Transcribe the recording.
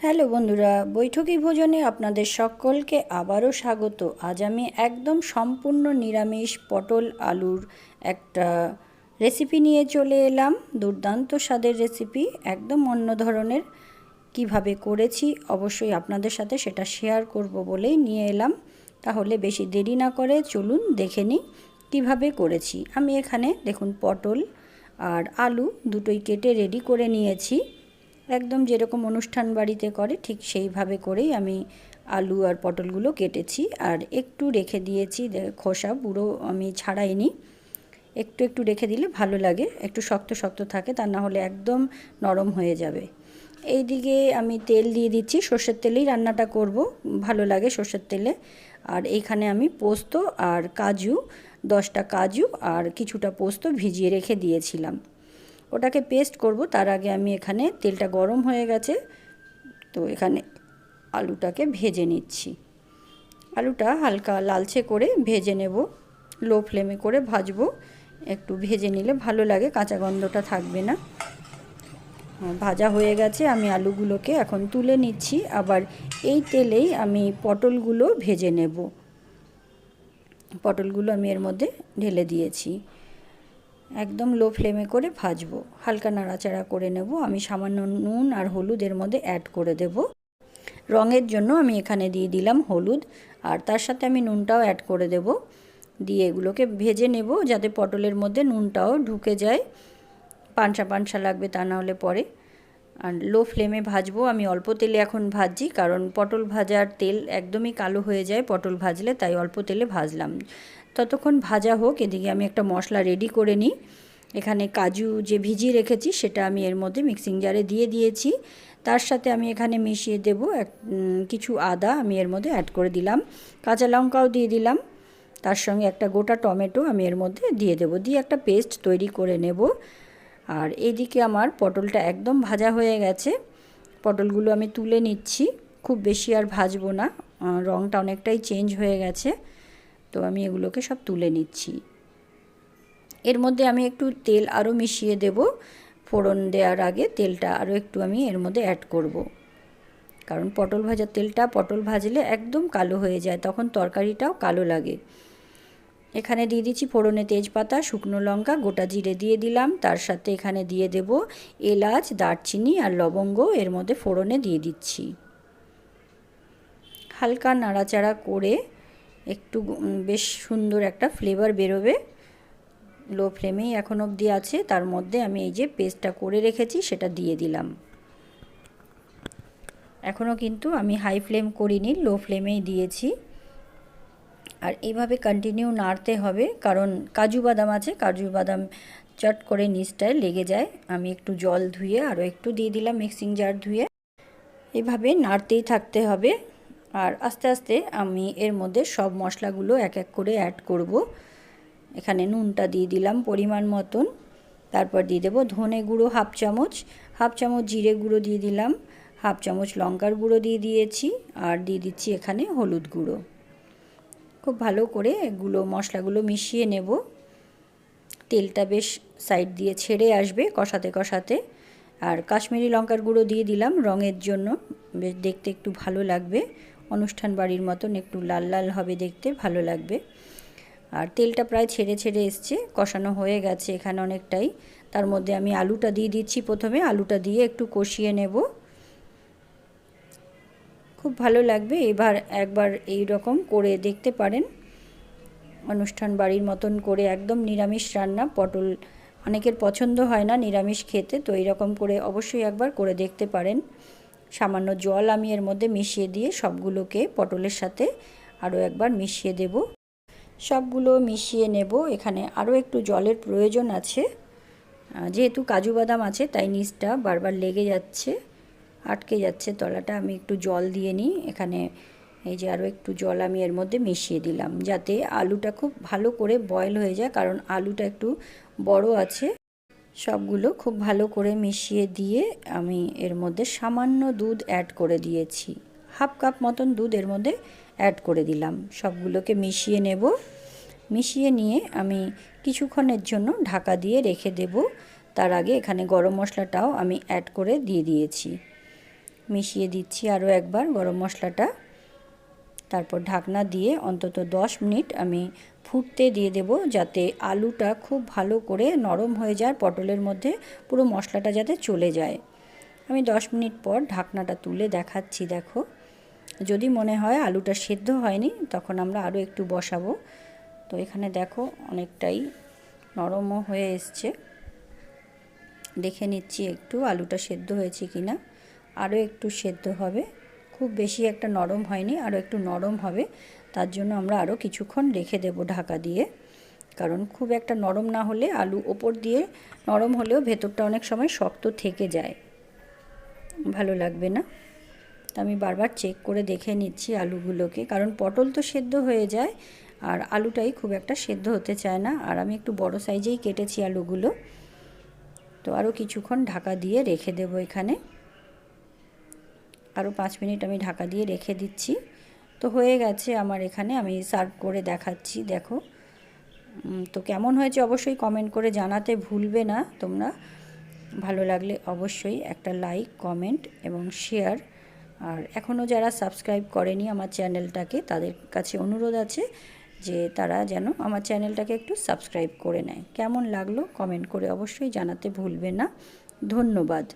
Hello বন্ধুরা, বৈঠকি ভোজনে আপনাদের সকলকে আবারও স্বাগত। আজ আমি একদম সম্পূর্ণ নিরামিষ পটল আলুর একটা রেসিপি নিয়ে চলে এলাম। দুর্দান্ত স্বাদের রেসিপি একদম অন্য ধরনের। কীভাবে করেছি, অবশ্যই আপনাদের সাথে সেটা শেয়ার করব বলেই নিয়ে এলাম। তাহলে বেশি দেরি না করে চলুন দেখে নিই কীভাবে করেছি। আমি এখানে দেখুন, পটল আর আলু দুটোই কেটে রেডি করে নিয়েছি। একদম যেরকম অনুষ্ঠান বাড়িতে করে, ঠিক সেইভাবে করেই আমি আলু আর পটলগুলো কেটেছি। আর একটু রেখে দিয়েছি খোসা পুরো আমি ছাড়াইনি। একটু একটু রেখে দিলে ভালো লাগে, একটু শক্ত শক্ত থাকে, তা না হলে একদম নরম হয়ে যাবে। এই দিকে আমি তেল দিয়ে দিচ্ছি, সর্ষের তেলেই রান্নাটা করব, ভালো লাগে সর্ষের তেলে। আর এইখানে আমি পোস্ত আর কাজু, দশটা কাজু আর কিছুটা পোস্ত ভিজিয়ে রেখে দিয়েছিলাম। ওটাকে পেস্ট করব, তার আগে আমি এখানে তেলটা গরম হয়ে গেছে, তো এখানে আলুটাকে ভেজে নিচ্ছি। আলুটা হালকা লালচে করে ভেজে নেব লো ফ্লেমে করে ভাজবো, একটু ভেজে নিলে ভালো লাগে, কাঁচা গন্ধটা থাকবে না। ভাজা হয়ে গেছে, আমি আলুগুলোকে এখন তুলে নিচ্ছি, আবার এই তেলেই আমি পটলগুলো ভেজে নেব। পটলগুলো আমি এর মধ্যে ঢেলে দিয়েছি। একদম লো ফ্লেমে করে ভাজবো। হালকা নাড়াচাড়া করে নেব। আমি সামান্য নুন আর হলুদের মধ্যে অ্যাড করে দেব। রঙের জন্য আমি এখানে দিয়ে দিলাম হলুদ। আর তার সাথে আমি নুনটাও অ্যাড করে দেব। দিয়ে এগুলোকে ভেজে নেব যাতে পটলের মধ্যে নুনটাও ঢুকে যায়। পানসা পানসা লাগবে তা নাহলে পরে। আর লো ফ্লেমে ভাজবো। আমি অল্প তেলে এখন ভাজছি, কারণ পটল ভাজার তেল একদমই কালো হয়ে যায় পটল ভাজলে, তাই অল্প তেলে ভাজলাম। ততক্ষণ ভাজা হোক, এদিকে আমি একটা মশলা রেডি করে নিই। এখানে কাজু যে ভিজিয়ে রেখেছি, সেটা আমি এর মধ্যে মিক্সিং জারে দিয়ে দিয়েছি। তার সাথে আমি এখানে মিশিয়ে দেব এক কিছু আদা, আমি এর মধ্যে অ্যাড করে দিলাম। কাঁচা লঙ্কাও দিয়ে দিলাম। তার সঙ্গে একটা গোটা টমেটো আমি এর মধ্যে দিয়ে দেব। দিয়ে একটা পেস্ট তৈরি করে নেব। আর এদিকে আমার পটলটা একদম ভাজা হয়ে গেছে। পটলগুলো আমি তুলে নিচ্ছি। খুব বেশি আর ভাজবো না। রঙটা অনেকটাই চেঞ্জ হয়ে গেছে। তো আমি এগুলোকে সব তুলে নিচ্ছি। এর মধ্যে আমি একটু তেল আরও মিশিয়ে দেব। ফোড়ন দেওয়ার আগে তেলটা আরও একটু আমি এর মধ্যে অ্যাড করব। কারণ পটল ভাজার তেলটা, পটল ভাজলে একদম কালো হয়ে যায়। তখন তরকারিটাও কালো লাগে। এখানে দিয়ে দিচ্ছি ফোড়নে তেজপাতা, শুকনো লঙ্কা, গোটা জিরে দিয়ে দিলাম। তার সাথে এখানে দিয়ে দেব এলাচ, দারচিনি আর লবঙ্গ। এর মধ্যে ফোড়নে দিয়ে দিচ্ছি। হালকা নাড়াচাড়া করে একটু বেশ সুন্দর একটা ফ্লেভার বেরোবে। লো ফ্লেমেই এখন অবধি আছে। তার মধ্যে আমি এই যে পেস্টটা করে রেখেছি, সেটা দিয়ে দিলাম। এখনও কিন্তু আমি হাই ফ্লেম করিনি লো ফ্লেমেই দিয়েছি। আর এইভাবে কন্টিনিউ নাড়তে হবে, কারণ কাজু বাদাম আছে, কাজু বাদাম চট করে নিচটায় লেগে যায়। আমি একটু জল ধুয়ে আরও একটু দিয়ে দিলাম মিক্সিং জার ধুয়ে। এভাবে নাড়তেই থাকতে হবে। আর আস্তে আস্তে আমি এর মধ্যে সব মশলাগুলো এক এক করে অ্যাড করব। এখানে নুনটা দিয়ে দিলাম পরিমাণ মতন। তারপর দিয়ে দেবো ধনে গুঁড়ো হাফ চামচ। হাফ চামচ জিরে গুঁড়ো দিয়ে দিলাম। হাফ চামচ লঙ্কার গুঁড়ো দিয়ে দিয়েছি। আর দিয়ে দিচ্ছি এখানে হলুদ গুঁড়ো। খুব ভালো করে এগুলো মশলাগুলো মিশিয়ে নেব। তেলটা বেশ সাইড দিয়ে ছেড়ে আসবে কষাতে কষাতে। আর কাশ্মীরি লঙ্কার গুঁড়ো দিয়ে দিলাম রঙের জন্য। বেশ দেখতে একটু ভালো লাগবে। অনুষ্ঠান বাড়ির মতন একটু লাল লাল হবে দেখতে, ভালো লাগবে। আর তেলটা প্রায় ছেড়ে ছেড়ে এসছে, কষানো হয়ে গেছে এখানে অনেকটাই। তার মধ্যে আমি আলুটা দিয়ে দিচ্ছি প্রথমে। আলুটা দিয়ে একটু কষিয়ে নেব। খুব ভালো লাগবে। এবার একবার এই রকম করে দেখতে পারেন। অনুষ্ঠান বাড়ির মতন করে একদম নিরামিষ রান্না। পটল অনেকের পছন্দ হয় না নিরামিষ খেতে, তো এইরকম করে অবশ্যই একবার করে দেখতে পারেন। সামান্য জল আমি এর মধ্যে মিশিয়ে দিয়ে সবগুলোকে পটলের সাথে আরও একবার মিশিয়ে দেব। সবগুলো মিশিয়ে নেব। এখানে আরও একটু জলের প্রয়োজন আছে। যেহেতু কাজু বাদাম আছে, তাই নিচটা বারবার লেগে যাচ্ছে। আটকে যাচ্ছে তলাটা, আমি একটু জল দিয়ে নিই। এখানে এই যে আরও একটু জল আমি এর মধ্যে মিশিয়ে দিলাম, যাতে আলুটা খুব ভালো করে বয়েল হয়ে যায়, কারণ আলুটা একটু বড় আছে। সবগুলো খুব ভালো করে মিশিয়ে দিয়ে আমি এর মধ্যে সামান্য দুধ অ্যাড করে দিয়েছি। হাফ কাপ মতন দুধ এর মধ্যে অ্যাড করে দিলাম। সবগুলোকে মিশিয়ে নেব। মিশিয়ে নিয়ে আমি কিছুক্ষণের জন্য ঢাকা দিয়ে রেখে দেব। তার আগে এখানে গরম মশলাটাও আমি অ্যাড করে দিয়ে দিয়েছি। মিশিয়ে দিচ্ছি আরও একবার গরম মশলাটা। তারপর ঢাকনা দিয়ে অন্তত 10 মিনিট আমি ফুটতে দিয়ে দেব যাতে আলুটা খুব ভালো করে নরম হয়ে যায় পটলের মধ্যে, পুরো মশলাটা যাতে চলে যায়। আমি 10 মিনিট পর ঢাকনাটা তুলে দেখাচ্ছি, দেখো। যদি মনে হয় আলুটা সেদ্ধ হয়নি, তখন আমরা আরও একটু বসাবো। তো এখানে দেখো অনেকটাই নরমও হয়ে এসছে। দেখে নিচ্ছি একটু আলুটা সেদ্ধ হয়েছে কি না আরও একটু সেদ্ধ হবে। খুব বেশি একটা নরম হয়নি, আরও একটু নরম হবে। তার জন্য আমরা আরও কিছুক্ষণ রেখে দেব ঢাকা দিয়ে। কারণ খুব একটা নরম না হলে আলু ওপর দিয়ে নরম হলেও ভেতরটা অনেক সময় শক্ত থেকে যায়। ভালো লাগবে না। তা আমি বারবার চেক করে দেখে নিচ্ছি আলুগুলোকে। কারণ পটল তো সেদ্ধ হয়ে যায়, আর আলুটাই খুব একটা সেদ্ধ হতে চায় না। আর আমি একটু বড় সাইজেই কেটেছি আলুগুলো। তো আরও কিছুক্ষণ ঢাকা দিয়ে রেখে দেব এখানে। আরও পাঁচ মিনিট আমি ঢাকা দিয়ে রেখে দিচ্ছি। তো হয়ে গেছে আমার এখানে, আমি সার্ভ করে দেখাচ্ছি, দেখো। তো কেমন হয়েছে অবশ্যই কমেন্ট করে জানাতে ভুলবে না তোমরা। ভালো লাগলে অবশ্যই একটা লাইক কমেন্ট এবং শেয়ার আর এখনও যারা সাবস্ক্রাইব করেনি আমার চ্যানেলটাকে তাদের কাছে অনুরোধ আছে যে তারা যেন আমার চ্যানেলটাকে একটু সাবস্ক্রাইব করে নেয়। কেমন লাগল কমেন্ট করে অবশ্যই জানাতে ভুলবে না। ধন্যবাদ।